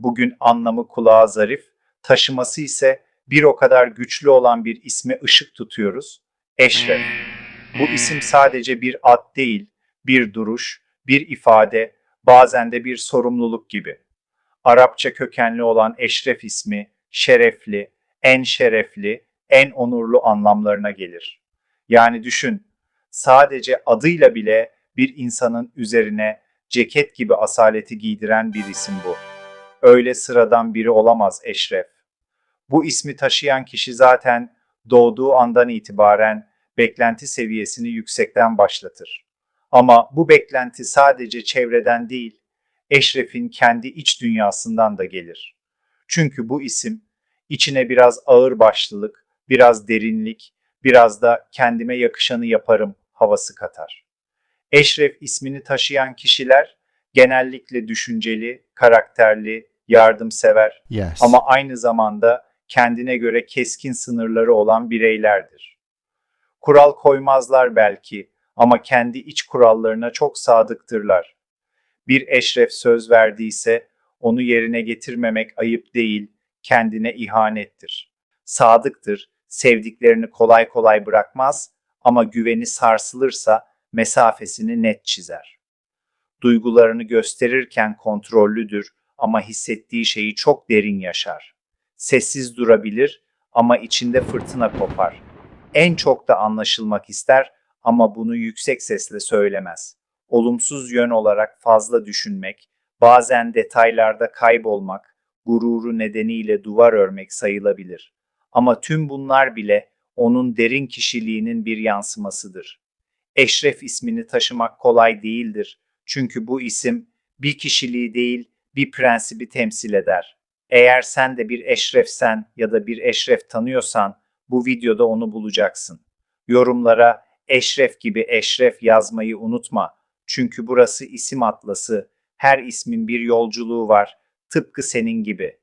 Bugün anlamı kulağa zarif, taşıması ise bir o kadar güçlü olan bir isme ışık tutuyoruz. Eşref. Bu isim sadece bir ad değil, bir duruş, bir ifade, bazen de bir sorumluluk gibi. Arapça kökenli olan Eşref ismi, şerefli, en şerefli, en onurlu anlamlarına gelir. Yani düşün, sadece adıyla bile bir insanın üzerine ceket gibi asaleti giydiren bir isim bu. Öyle sıradan biri olamaz Eşref. Bu ismi taşıyan kişi zaten doğduğu andan itibaren beklenti seviyesini yüksekten başlatır. Ama bu beklenti sadece çevreden değil, Eşref'in kendi iç dünyasından da gelir. Çünkü bu isim içine biraz ağırbaşlılık, biraz derinlik, biraz da kendime yakışanı yaparım havası katar. Eşref ismini taşıyan kişiler genellikle düşünceli, karakterli, yardımsever Yes. ama aynı zamanda kendine göre keskin sınırları olan bireylerdir. Kural koymazlar belki ama kendi iç kurallarına çok sadıktırlar. Bir eşref söz verdiyse onu yerine getirmemek ayıp değil, kendine ihanettir. Sadıktır, sevdiklerini kolay kolay bırakmaz ama güveni sarsılırsa mesafesini net çizer. Duygularını gösterirken kontrollüdür ama hissettiği şeyi çok derin yaşar. Sessiz durabilir ama içinde fırtına kopar. En çok da anlaşılmak ister ama bunu yüksek sesle söylemez. Olumsuz yön olarak fazla düşünmek, bazen detaylarda kaybolmak, gururu nedeniyle duvar örmek sayılabilir. Ama tüm bunlar bile onun derin kişiliğinin bir yansımasıdır. Eşref ismini taşımak kolay değildir. Çünkü bu isim bir kişiliği değil, bir prensibi temsil eder. Eğer sen de bir eşrefsen ya da bir eşref tanıyorsan bu videoda onu bulacaksın. Yorumlara eşref gibi eşref yazmayı unutma. Çünkü burası isim atlası. Her ismin bir yolculuğu var. Tıpkı senin gibi.